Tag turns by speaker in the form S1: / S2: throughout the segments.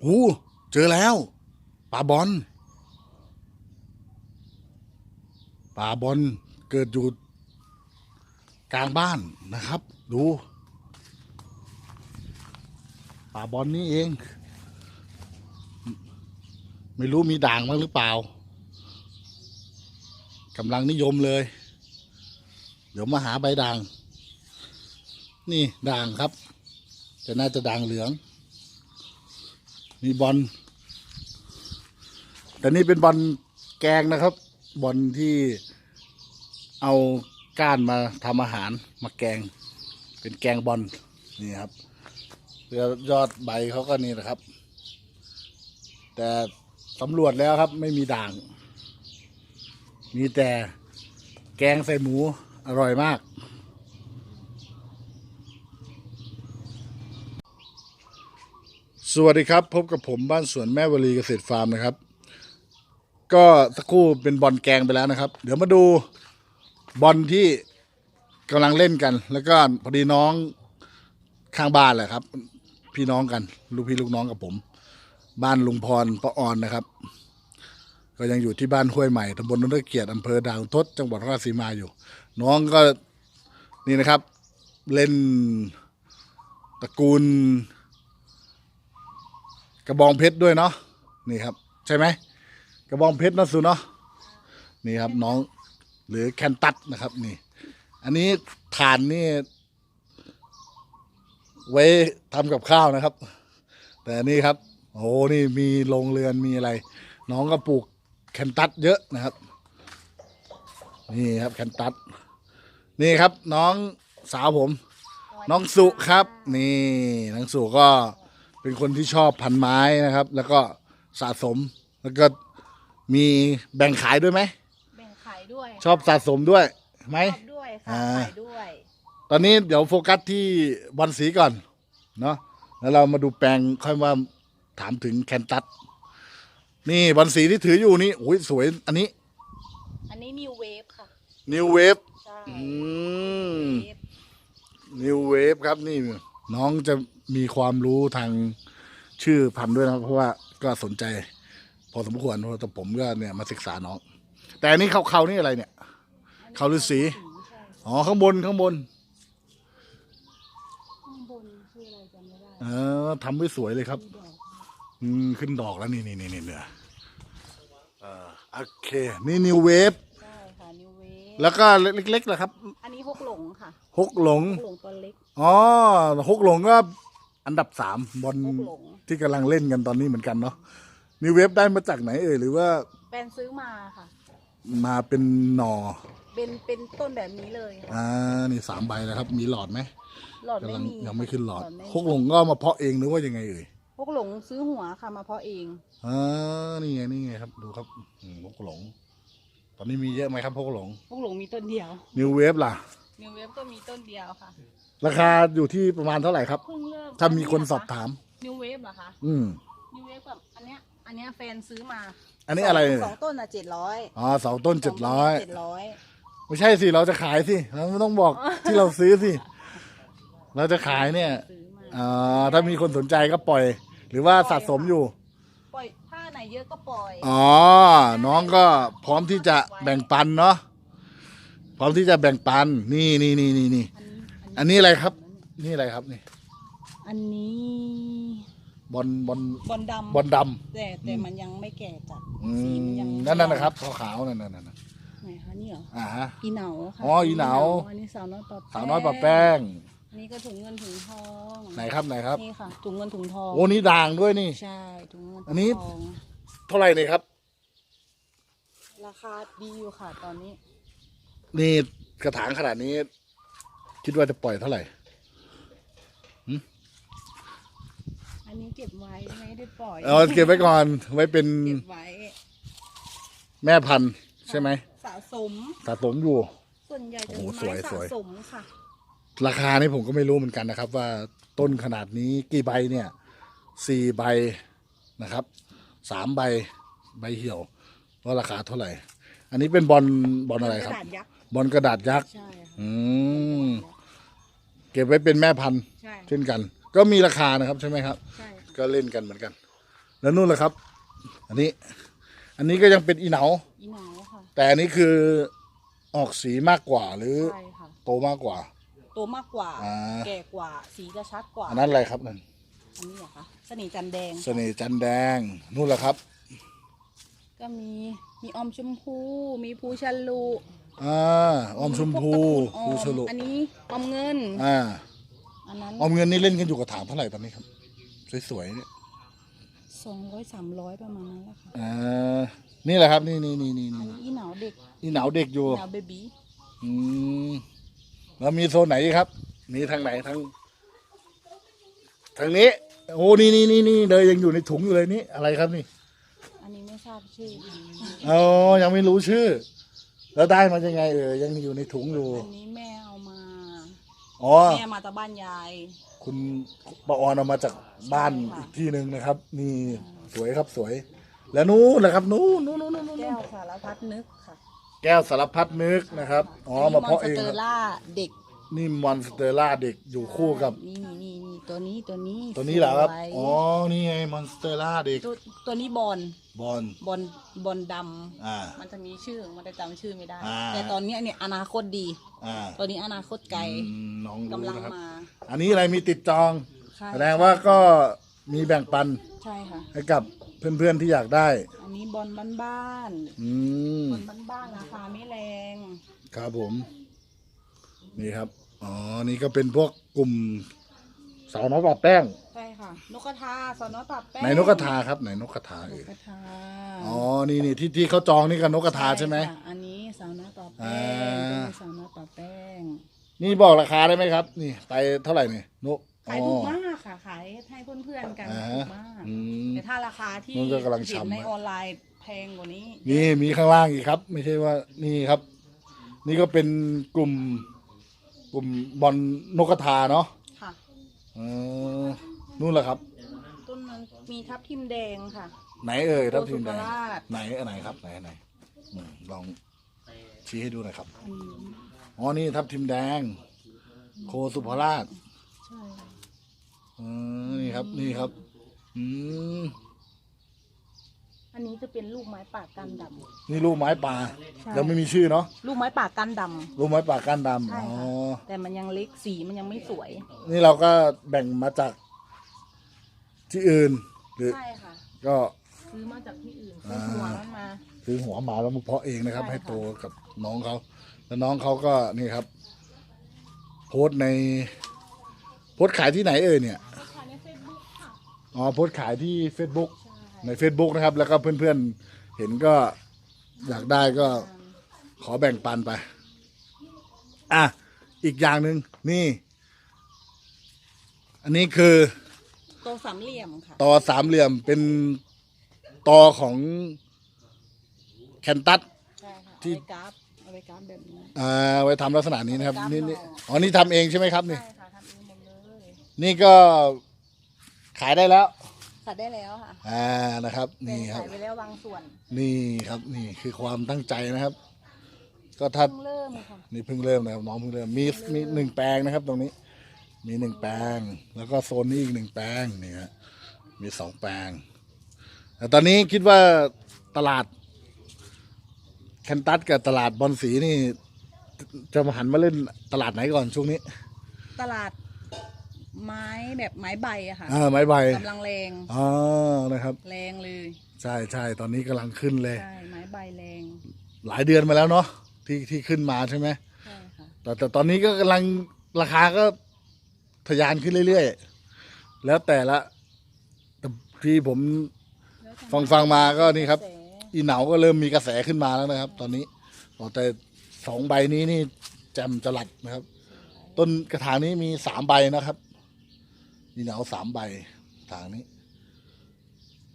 S1: โอ้เจอแล้วปลาบอลปลาบอลเกิดอยู่กลางบ้านนะครับ ดูปลาบอลนี่เอง ไม่รู้มีด่างบ้างหรือเปล่ากำลังนิยมเลย เดี๋ยวมาหาใบด่าง นี่ด่างครับแต่น่าจะด่างเหลือง มีบอลแต่นี่เป็นบอลแกงนะครับ บอลที่เอาก้านมาทำอาหารมาแกง เป็นแกงบอลนี่ครับแล้วยอดใบเขาก็นี่นะครับ แต่สำรวจแล้วครับไม่มีด่าง มีแต่แกงใส่หมูอร่อยมาก วัสดีครับ พบกับผมบ้านสวนแม่วลีเกษตรฟาร์มนะครับ ก็สักครู่เป็นบอลแกงไปแล้วนะครับ เดี๋ยวมาดูบอลที่กำลังเล่นกัน แล้วก็พอดีน้องข้างบ้านแหละครับ พี่น้องกัน ลูกพี่ลูกน้องกับผม บ้านลุงพรป้าออนนะครับ ก็ยังอยู่ที่บ้านห้วยใหม่ตำบลนนทเกียรติอำเภอด่านทศจังหวัดรราชสีมาอยู่ น้องก็นี่นะครับ เล่นตระกูล กระบองเพชรด้วยเนาะนี่ครับ ใช่ไหมกระบองเพชรนะสุเนาะนี่ครับน้องหรือแคนตัสนะครับนี่ อันนี้ฐานนี่ ไว้ทำกับข้าวนะครับ แต่อันนี่ครับโอ้โหนี่มีโรงเรือนมีอะไร น้องก็ปลูกแคนตัสเยอะนะครับ นี่ครับแคนตัสนี่ครับน้องสาวผม น้องสุครับ นี่น้องสุก็ เป็นคนที่ชอบพันไม้นะครับ แล้วก็สะสมแล้วก็มีแบ่งขายด้วยไหม
S2: แบ่งขายด้วย
S1: ชอบสะสมด้วยไหม
S2: ชอบด้วยค่ะ
S1: อ่า
S2: ขายด้วย
S1: ตอนนี้เดี๋ยวโฟกัสที่บอลสีก่อนเนาะแล้วเรามาดูแปลงค่อยมาถามถึงแคนตัสนี่บอลสีที่ถืออยู่นี่โอ้ยสวยอันนี้
S2: อันนี้นิวเวฟค่ะ
S1: New Wave
S2: ใช่
S1: อืม
S2: Wave
S1: New Wave ครับนี่ น้องจะมีความรู้ทางชื่อพันธุ์ด้วยนะครับเพราะว่าก็สนใจ พอสมควรเพราะแต่ผมก็เนี่ยมาศึกษาน้อง แต่อันนี้เขาเขานี่อะไรเนี่ยเขาฤาษี
S2: ใช่
S1: อ๋อข้างบนข้างบน
S2: ข้างบนคืออะไรจำไม่ได้
S1: เออทำไว้สวยเลยครับ
S2: มีดอก
S1: อืมขึ้นดอกแล้วนี่นี่นี่นี่เนี่ยเออโอเค นี่ New Wave
S2: ใช่ค่ะนิวเวฟ
S1: แล้วก็เล็กๆนะครับ
S2: อันนี้หกหล งค่ะ
S1: ฮกหลง
S2: หกหลงตัวเล็ก
S1: อ๋อฮกหลงก็อันดับสามบอล
S2: ฮกหลง
S1: ที่กำลังเล่นกันตอนนี้เหมือนกันเนาะนิวเวฟได้มาจากไหนเอ่ยหรือว่า
S2: แฟนซื้อมาค่ะ
S1: มาเป็นหน่อ
S2: เป็นเป็นต้นแบบนี้เลยค่ะ
S1: อ่านี่สามใบแล้วครับ มีหลอดไหม
S2: หลอด
S1: กำ
S2: ไม่
S1: ลัง
S2: มี
S1: ยังไม่ขึ้นหลอด
S2: ไม่
S1: ฮกหลงก็เอามาเพาะเองหรือว่ายังไงเอ่ย
S2: หกหลงซื้อหัวค่ะมาเพาะเอง
S1: อ่านี่ไงนี่ไงครับดูครับอืมฮกหลง ตอนนี้มีเยอะไหมครับฮกหลง
S2: หกหลงมีต้นเดียว
S1: นิวเวฟล่ะ
S2: นิวเวฟก็มีต้นเดียวค่ะ
S1: ราคาอยู่ที่ประมาณเท่าไหร่ครับ
S2: เพิ่งเริ่ม
S1: ถ้ามีคนสอบถาม
S2: นิวเวฟเหรอคะ
S1: อืม
S2: นิวเวฟกับอันเนี้ยอันเนี้ยแฟนซื้อมา
S1: อันนี้อะไร
S2: สองต้นอะเจ็ดร้อย
S1: อ๋อสองต้นเจ็ดร้อย
S2: เจ็ดร้อย
S1: ไม่ใช่สิ เราจะขายสิเราไม่ต้องบอกที่เราซื้อสิ เราจะขายเนี่ย
S2: ซื้อมา
S1: อ่าถ้ามีคนสนใจก็ปล่อย หรือว่าสะสมอยู่
S2: ปล่อยถ้าไหนเยอะก็ปล่อย
S1: อ๋อ น้องก็พร้อมที่จะแบ่งปันเนาะ พร้อมที่จะแบ่งปันนี่นี่นี่นี่นี่
S2: อันนี้
S1: อันนี้อะไรครับ นี่อะไรครับนี่
S2: อันนี้
S1: บอลบอล
S2: บอลดำ
S1: บอลด
S2: แต่แต่มันยังไม่แก่จัดำ
S1: อื
S2: สี
S1: ม
S2: มันยัง
S1: นั่นนั่นนะครับขาวๆนั่นนั่นนั่น
S2: ไหนคะนี่เหรอ
S1: อ่าฮะ
S2: อีเหนาค่ะ
S1: อ๋ออีเหนา
S2: อันนี้สาวน้อยปะ
S1: สาวน้อยปะแป้ง
S2: อันนี้ก็ถุงเงินถุงทอง
S1: ไหนครับไหนครับ
S2: นี่ค่ะ ถุงเงินถุงทอง
S1: โอ้นี่ด่างด้วยนี่
S2: ใช่ถุงเงิน
S1: อันนี้
S2: ถุงทอง
S1: เท่าไหร่นี่ครับ
S2: ราคาดีอยู่ค่ะตอนนี้
S1: นี่กระถางขนาดนี้ คิดว่าจะปล่อยเท่าไหร่
S2: อันนี้เก็บไว้ไม่ได้ปล่อย
S1: เอาเก็บไว้ก่อนไว้เป็น
S2: เก็บไว้
S1: แม่พันธุ์ใช่ไหม
S2: สะสม
S1: สะสมอยู่
S2: ส่วนใหญ่จะ
S1: โอ้
S2: เป็น
S1: โหสวย
S2: ไม้
S1: สวย
S2: สะสมค่ะ
S1: ราคานี่ผมก็ไม่รู้เหมือนกันนะครับ ว่าต้นขนาดนี้กี่ใบเนี่ยสี่ใบนะครับสามใบใบเหี่ยวว่าราคาเท่าไหร่ อันนี้เป็นบอลบอลอะไรครับ
S2: กระดาษยักษ์
S1: บอลกระดาษยักษ์
S2: ใช่ค่ะ
S1: อืมเก็บไว้เป็นแม่พันธุ์
S2: ใช่
S1: เช่นกัน ก็มีราคานะครับใช่ไหมครับ
S2: ใช่
S1: ก็เล่นกันเหมือนกัน แล้วนู่นแหละครับ อันนี้ อันนี้ก็ยังเป็นอีเหนา
S2: อีเหนาค่ะ
S1: แต่อันนี้คือออกสีมากกว่าหรือ
S2: ใช่ค่ะ
S1: โตมากกว่า
S2: โตมากกว่า
S1: อ่า
S2: แก่กว่าสีจะชัดกว่า
S1: อันนั้นอะไรครับนั่น
S2: อันนี้เหรอคะเสน่ห์จันทร์แดง
S1: เสน่ห์จันแดงนู่นแหละครับ
S2: ก็มีมีออมชมพู มีภูชันลู
S1: อ่าออมชมพู
S2: ออ
S1: ภู
S2: ม
S1: สรุ
S2: อันนี้ออมเงิน
S1: อ่า
S2: อันนั้น
S1: ออมเงินนี่เล่นกันอยู่กับถางเท่าไหร่ตอนนี้ครับ สวยๆเนี่ย
S2: สองร้อยสามร้อยประมาณนั้นแหละค่ะ
S1: อ่านี่แหละครับ นี่นี่นี่นี่
S2: อัน
S1: นี่
S2: นี้อีเหนาเด็ก
S1: นี่หนาวเด็กอยู่
S2: เหนาเบบี้
S1: อืมแล้วมีโซนไหนอีกครับ มีทางไหนทางทางนี้ โอ้นี่นี่นี่นี่เลยยังอยู่ในถุงอยู่เลยนี่อะไรครับนี่
S2: อันนี้ ไม่ทราบชื่อ
S1: อ๋อยังไม่รู้ชื่อ แล้วได้มายังไงเออยังอยู่ในถุงอยู่
S2: อันนี้แม่เอามา
S1: อ๋อ
S2: แม่มาจากบ้านยาย
S1: คุณปออนเอามาจากบ้าน
S2: ใช่ค่ะ
S1: อีกที่หนึ่งนะครับ นี่สวยครับสวย แล้วนู้นแหละครับนู้นนู้นนู้นนู้นนู้น
S2: แก้วสารพัดนึกค่ะ
S1: แก้วสารพัดนึกนะครับอ๋อมาเพาะเอง
S2: นนี้มอนสเตอ
S1: ครับ
S2: ร่าเด็ก
S1: นี่มอนสเตอร่าเด็กอยู่คู่กับ
S2: นี่นี่นี่นี่ ตัวนี้ตัวนี้
S1: ตัวนี้เหรอครับ
S2: สวย
S1: อ๋อนี่ไงมอนสเตอร่าเด็ก
S2: ตัวตัวนี้บอล
S1: บอล
S2: บอลบอลดำ
S1: อ่า
S2: มันจะมีชื่อมันจะจำชื่อไม่ได้
S1: อ่า
S2: แต่ตอนเนี้ยเนี่ยอนาคตดี
S1: อ่า
S2: ตัวนี้อนาคตไกล
S1: อืมน้อง
S2: กำ
S1: รู้
S2: ลัง
S1: นะครับ
S2: มา
S1: อันนี้อะไรมีติดจอง
S2: ใช่
S1: แสดงว่าก็มีแบ่งปัน
S2: ใช่ค่ะ
S1: ให้กับเพื่อนๆที่อยากได้
S2: อันนี้บอลบ้าน
S1: อืม
S2: ๆบอลบ้านๆราคาไม่แรง
S1: ครับผม นี่ครับ อ๋อ นี่ก็เป็นพวกกลุ่ม สาวน้อยปะแป้ง
S2: ใช่ค่ะ นกกระทาสอนน้อยปรับแป้ง
S1: ไหนนกกระทาครับไหนนกกระทานเอ่
S2: ก
S1: ย
S2: กระทา
S1: อ๋อนี่นี่ที่ที่เขาจองนี่กันนกกระทาใช่ไหม
S2: ค่ะอันนี้สาวน้อยปรับแป้
S1: อ่า
S2: งตัวนี้สาวน้อยปรับแป้ง
S1: นี่บอกราคาได้ไหมครับ นี่ไปเท่าไหร่นี่นก
S2: ขายถูกมากค่ะ ขายให้เพื่อนๆกัน
S1: อ่า
S2: ถู
S1: ฮะ
S2: กมาก
S1: อืม
S2: แต่ถ้าราคาที่
S1: มันก็กำลัง
S2: เห็น
S1: ฉ่ำ
S2: ใน
S1: อะ
S2: ออนไลน์แพงกว่านี้
S1: นี่มีข้างล่างอีกครับ ไม่ใช่ว่านี่ครับ นี่ก็เป็นกลุ่ม กลุ่มบอลนกกระทาเนาะ
S2: ค่ะ
S1: เออนู่นแหละครับ
S2: ต้นนั้นมีทับทิมแดงค่ะ
S1: ไหนเอ่ยทับทิมแดง
S2: โอสุภราช
S1: ไหนอันไหนครับไหนอันไหนอืมลองชี้ให้ดูหน่อยครับ
S2: อันนี้
S1: อ๋อนี่ทับทิมแดง โคสุภราช
S2: ใช่
S1: อืมนี่ครับ นี่ครับ อืม
S2: อันนี้จะเป็นลูกไม้ป่ากันด
S1: นี่ลูกไม้ป่า
S2: ใช่
S1: ยังไม่มีชื่อเนาะำ
S2: ลูกไม้ป่ากันด
S1: ลูกไม้ป่าก้านดำำ
S2: ใช่
S1: อ๋อ
S2: ค่ะแต่มันยังเล็กสีมันยังไม่สวย
S1: นี่เราก็แบ่งมาจากที่อื่น หรือ
S2: ใช่ค่ะ
S1: ก็
S2: ซื้อมาจากที่อื่น
S1: อ่า
S2: ซื้อหัวมันมา
S1: ซื้อหัวหมาแล้วมาเพาะเองนะครับ
S2: ใช่ค่ะ
S1: ให้โตกับน้องเขาแล้วน้องเขาก็นี่ครับ โพสต์ใน โพสต์ขายที่ไหนเอ่ยเนี่ย
S2: ขายในเฟซบุ๊กค่ะ
S1: อ๋อโพสต์ขายที่ Facebook
S2: ใช่
S1: ใน Facebook นะครับ แล้วก็เพื่อนๆ เห็นก็อยากได้ก็ขอแบ่งปันไป อะ อีกอย่างหนึ่งนี่ อันนี้คือ
S2: โตสามเหลี่ยมค่ะ
S1: ตอสามเหลี่ยมเป็นตอของแคนตัส
S2: ใช่ค่ะ
S1: ที่
S2: เอาไปกราฟเอาไปกราฟแบบนี้
S1: อ่าไว้ทำลักษณะนี้นะครับนี่นี่อ๋อนี่ทำเองใช่ไหมครับนี่
S2: ใช่ค่ะทำเองหมดเลย
S1: นี่ก็ขายได้แล้ว
S2: ขายได้แล้วค่ะ
S1: อ่านะครับ
S2: แต่
S1: นี่ครับ
S2: ขายไปแล้วบางส่วน
S1: นี่ครับนี่คือความตั้งใจนะครับ ก็ถ้า
S2: เพิ่งเริ่มค่ะ
S1: นี่เพิ่งเริ่มนะครับน้องเพิ่งเริ่มมีมีหนึ่งแปลงนะครับ ตรงนี้ มีหนึ่งแปลง แล้วก็โซนนี้อีกหนึ่งแปลงนี่ฮะมีสองแปลงแต่ตอนนี้คิดว่าตลาดแคนตัสกับตลาดบอลสีนี่ จะมาหันมาเล่นตลาดไหนก่อนช่วงนี้
S2: ตลาด ไม้แบบไม้ใบอะค่ะ
S1: อ่าไม้ใบ
S2: กำลังแรง
S1: อ๋อนะครับ
S2: แรงเลย
S1: ใช่ใช่ตอนนี้กำลังขึ้นเลย
S2: ใช่ไม้ใบแรง
S1: หลายเดือนมาแล้วเนาะที่ที่ขึ้นมาใช่ไหม
S2: ใช่ค่ะ
S1: แต่แต่ตอนนี้ก็กำลังราคาก็ทะยานขึ้นเรื่อยๆ แล้วแต่ละที่ผม
S2: แล้วจะ
S1: ฟังฟังมาก็นี่ครับ
S2: แส
S1: อีเหนาก็เริ่มมีกระแสขึ้นมาแล้วนะครับ ตอนนี้อ๋อแต่สองใบนี้นี่แจมจลัดนะครับ ต้นกระถางนี้มีสามใบนะครับ อีเหนาสามใบถางนี้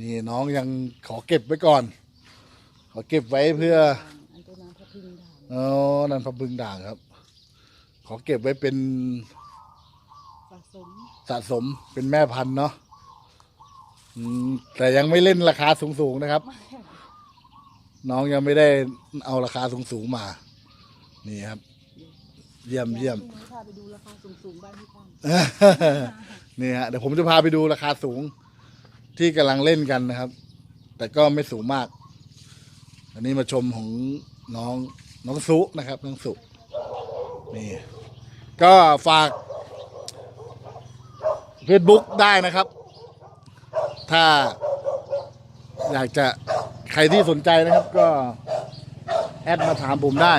S1: นี่น้องยังขอเก็บไว้ก่อน ขอเก็บไว้เพื่อ
S2: อันตัวนั้นพระพิงด่าง
S1: อ๋อนันพะบึงด่างครับ ขอเก็บไว้เป็น
S2: สะสม
S1: สะสมเป็นแม่พันธุ์เนาะอืมแต่ยังไม่เล่นราคาสูงๆนะครับ น้องยังไม่ได้เอาราคาสูงๆมา นี่ครับ เยี่ยมเยี่ยม
S2: พรุ่งนี้พาไปดูราคาสูงๆบ้านพี่ตั้ม
S1: นี่ฮะเดี๋ยวผมจะพาไปดูราคาสูงที่กำลังเล่นกันนะครับ แต่ก็ไม่สูงมาก อันนี้มาชมของน้องน้องสุนะครับน้องสุนี่ก็ฝาก Facebook ได้นะครับ ถ้าอยากจะใครที่สนใจนะครับก็ แอดมาถามผมได้